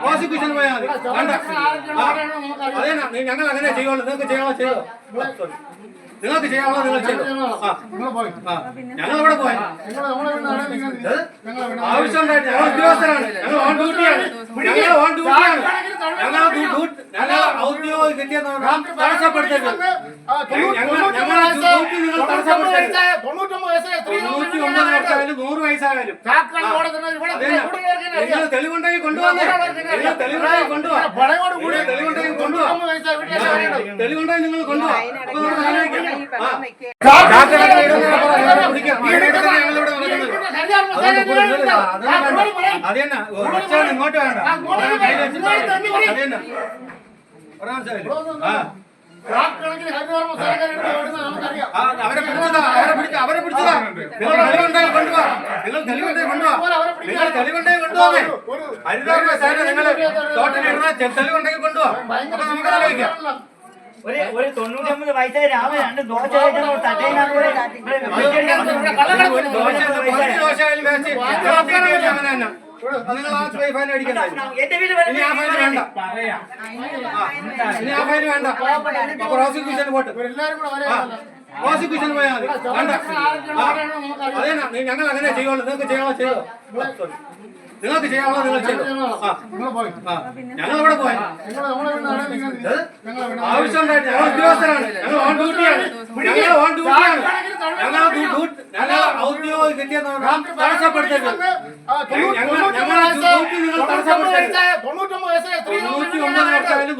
Prosecution പോയാൽ മതി. അതേനാ ഞങ്ങൾ അങ്ങനെ ചെയ്യുള്ളൂ. നിങ്ങൾക്ക് ചെയ്യാമോ ചെയ്തോ? നിങ്ങൾക്ക് ചെയ്യാമോ നിങ്ങൾ ചെയ്തോ? ഞങ്ങൾ ഇവിടെ പോയി. ആവശ്യമുണ്ടായിട്ട് ഞങ്ങൾ ഉദ്യോഗസ്ഥരാണ്. ഞങ്ങൾ ഓൺ ഡ്യൂട്ടിയാണ് ഞങ്ങൾ ഓൺ ഡ്യൂട്ടിയാണ് ഞങ്ങൾ ഞങ്ങൾ ഔദ്യോഗിക പറഞ്ഞാൽ തടസ്സപ്പെടുത്തരുത്. ഞങ്ങൾ ഞങ്ങൾ ഡ്യൂട്ടി നിങ്ങൾ തടസ്സപ്പെടുത്തരുത് തൊണ്ണൂറ്റി ഒമ്പത് വർഷമായാലും നൂറ് വയസ്സായാലും നിങ്ങൾ തെളിവുണ്ടെങ്കിൽ കൊണ്ടുവന്നേ. നിങ്ങൾ തെളിവുണ്ടെങ്കിൽ നിങ്ങൾ തെളിവുണ്ടെങ്കിൽ കൊണ്ടുപോവാ തെളിവുണ്ടെങ്കിൽ നിങ്ങൾ നടക്കുന്നത്. അത് തന്നെ. ഒച്ചയാണ് ഇങ്ങോട്ട് വേണ്ട. അത് തന്നെ. മനസ്സിലായില്ലേ? ആ. ആ, അവരെ പിടിച്ചതാ. അവരെ പിടിച്ചതാ അവരെ പിടിച്ചതാ. നിങ്ങൾ തെളിവുണ്ടെങ്കിൽ കൊണ്ടുപോവാ നിങ്ങൾ തെളിവുണ്ടെങ്കിൽ കൊണ്ടുപോവേ ഹരിതാർമ്മ സാറ് നിങ്ങൾ തോട്ടിലിടുന്ന തെളിവുണ്ടെങ്കിൽ കൊണ്ടുപോവാ അപ്പൊ നമുക്ക് ആലോചിക്കാം ഒരു ഒരു തൊണ്ണൂറ്റൊമ്പത് വയസ്സായ രാമൻ രണ്ട് ദോശ അടിക്കണ്ട എന്റെ വീട് ഇനി ആ ഫൈൻ വേണ്ട പ്രോസിക്യൂഷൻ പോയാൽ മതി. അതേനാ ഞങ്ങൾ അങ്ങനെ ചെയ്യുള്ളൂ. നിങ്ങൾക്ക് ചെയ്യാമോ ചെയ്തോ? നിങ്ങൾക്ക് ചെയ്യാമോ നിങ്ങൾ ചെയ്തോ? ഞങ്ങൾ ഇവിടെ പോയി. ആവശ്യമുണ്ടായിട്ട് ഞങ്ങൾ ഉദ്യോഗസ്ഥരാണ്. ഞങ്ങൾ ഓൺ ഡ്യൂട്ടിയാണ് ഞങ്ങൾ ഓൺ ഡ്യൂട്ടിയാണ് ഞങ്ങൾ ഔദ്യോഗിക തടസ്സപ്പെടുത്തരുത്.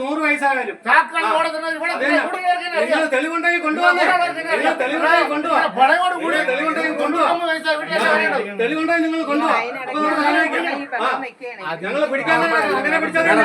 നൂറ് വയസ്സായാലും. തെളിവുണ്ടെങ്കിൽ തെളിവുണ്ടെങ്കിൽ നിങ്ങൾ ആ ഞങ്ങൾ പിടിക്കാൻ അങ്ങനെ പിടിച്ചത് തന്നെ.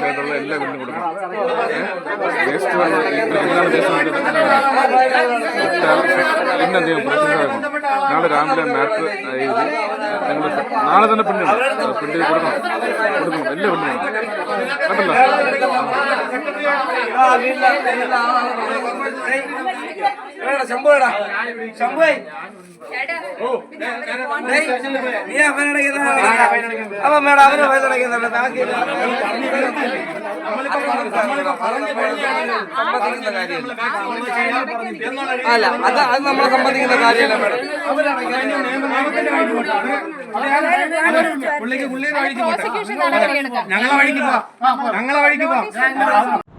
സൈഡിലുള്ള എല്ലാ വീടിനും കൊടുക്കണം വേസ്റ്റ് വെള്ളം ഈ ഇതിലാണ് വേസ്റ്റ് പിന്നെ എന്ത് ചെയ്യും പ്രശ്നം നാളെ രാവിലെ മാപ്പ് എഴുതി നിങ്ങൾ നാളെ തന്നെ പ്രിന്റ് ചെയ്ത് കൊടുക്കണം കൊടുക്കണം എല്ലാ വീടിനും കേട്ടല്ലോ ശംഭുടാ ശംഭു നീ അപ്പൊ മേഡം അവന് വയസ്സടക്കുന്നുണ്ട് അല്ല അത് അത് നമ്മളെ സംബന്ധിക്കുന്ന കാര്യമല്ല മേഡം ഞങ്ങളെ വഴിക്ക് പോവാം ഞങ്ങളെ വഴിക്ക് പോവാം